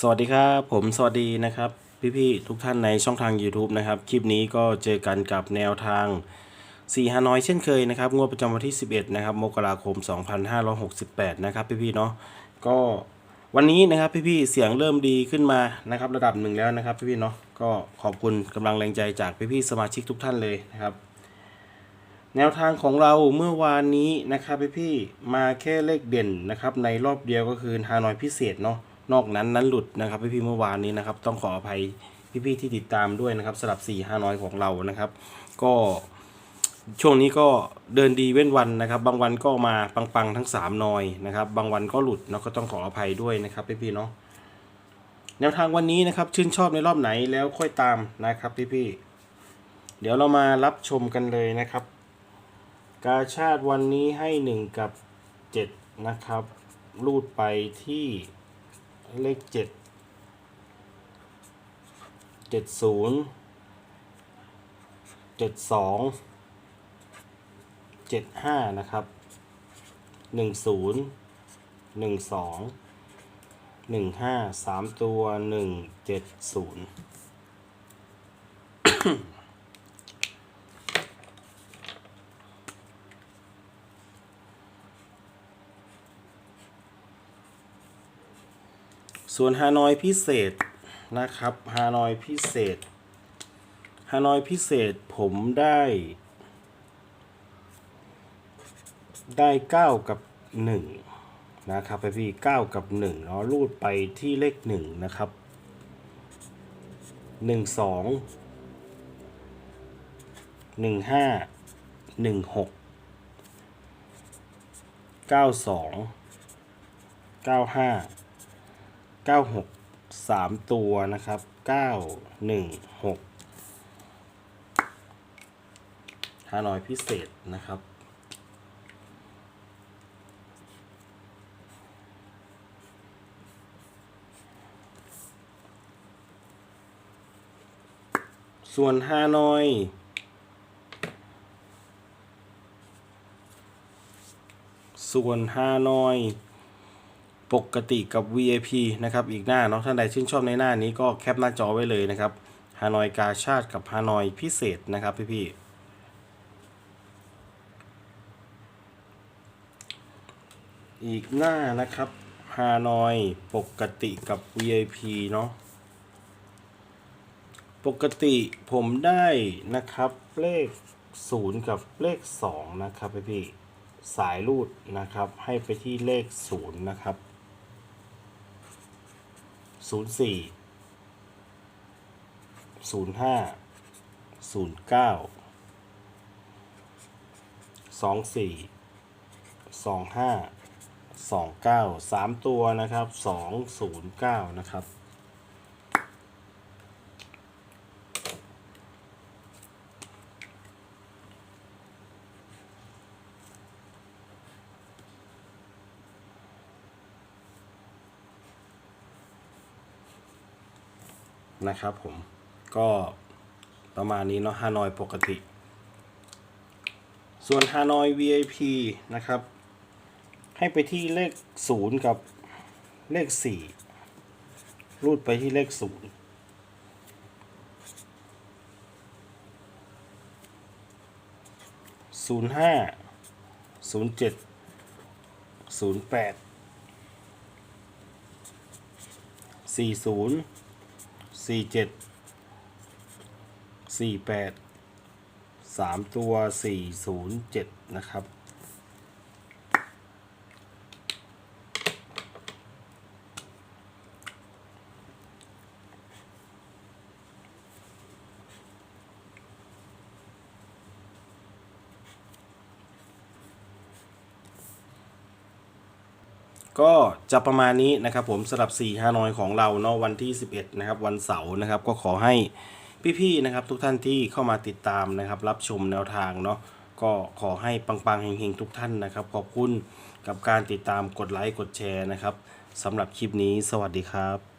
สวัสดีครับ ผมสวัสดีนะครับ พี่ๆทุกท่านในช่องทาง YouTube นะครับ คลิปนี้ก็เจอกันกับแนวทาง4ฮานอยเช่นเคยนะครับ งวดประจำวันที่ 11 นะครับ มกราคม 2568 นะครับ พี่ๆเนาะก็วันนี้นะครับ พี่ๆเสียงเริ่มดีขึ้นมานะครับ ระดับหนึ่งแล้วนะครับ พี่ๆเนาะก็ขอบคุณกำลังแรงใจจากพี่ๆสมาชิกทุกท่านเลยนะครับ แนวทางของเราเมื่อวานนี้นะครับพี่ๆมาแค่เลขเด่นนะครับ ในรอบเดียวก็คือฮานอยพิเศษเนาะ นอกนั้นนั้นหลุดนะครับพี่ๆเมื่อวานนี้นะครับ ต้องขออภัยพี่ๆที่ติดตามด้วยนะครับสำหรับ4ฮานอยของเรานะครับ ก็ช่วงนี้ก็เดินดีเว้นวันนะครับ บางวันก็มาปังๆทั้ง3นอยนะครับ บางวันก็หลุดเนาะก็ต้องขออภัยด้วยนะครับพี่ๆเนาะแนวทางวันนี้นะครับ ชื่นชอบในรอบไหนแล้วค่อยตามนะครับพี่ๆเดี๋ยวเรามารับชมกันเลยนะครับ กาชาติวันนี้ให้ 1 กับ 7 นะครับ รูดไปที่ เลข7 70 72 75นะครับ10 12 15 3ตัว170 ส่วนฮานอยพิเศษนะครับฮานอยพิเศษฮานอยพิเศษผมได้ ได้เก้ากับหนึ่งนะครับไปพี่เก้ากับหนึ่งเนาะรูดไปที่เลขหนึ่งนะครับหนึ่งสองหนึ่งห้าหนึ่งหกเก้าสองเก้าห้า เก้าหกสามตัวนะครับเก้าหนึ่งหกฮานอยพิเศษนะครับส่วนฮานอย ส่วนฮานอย ปกติกับ VIP นะครับอีกหน้าเนาะท่านใดชื่นชอบในหน้านี้ก็แคปหน้าจอไว้เลยนะครับฮานอยกาชาติกับฮานอยพิเศษนะครับพี่พี่ๆอีกหน้านะครับฮานอยปกติกับ VIP เนาะปกติผมได้นะครับเลข 0 กับเลข 2 นะครับพี่พี่ๆสายรูดนะครับให้ไปที่เลข 0 นะครับ ศูนย์สี่ศูนย์ห้าศูนย์เก้าสองสี่สองห้าสองเก้าสามตัวนะครับสองศูนย์เก้านะครับ นะครับผมก็ประมาณนี้เนาะฮานอยปกติ ส่วนฮานอย VIP นะครับ ให้ไปที่เลข 0 กับเลข 4 รูดไปที่เลข0 0 5 0 7 0 8 40 สี่เจ็ดสี่แปดสามตัวสี่ศูนย์เจ็ดนะครับ ก็จะประมาณนี้นะครับผมสำหรับ4ฮานอยของเราเนาะวันที่ 11 นะครับ วันเสาร์นะครับ ก็ขอให้พี่ๆนะครับ ทุกท่านที่เข้ามาติดตามนะครับ รับชมแนวทางเนาะก็ขอให้ปังๆเฮงๆทุกท่านนะครับ ขอบคุณกับการติดตามกดไลค์กดแชร์นะครับสำหรับคลิปนี้สวัสดีครับ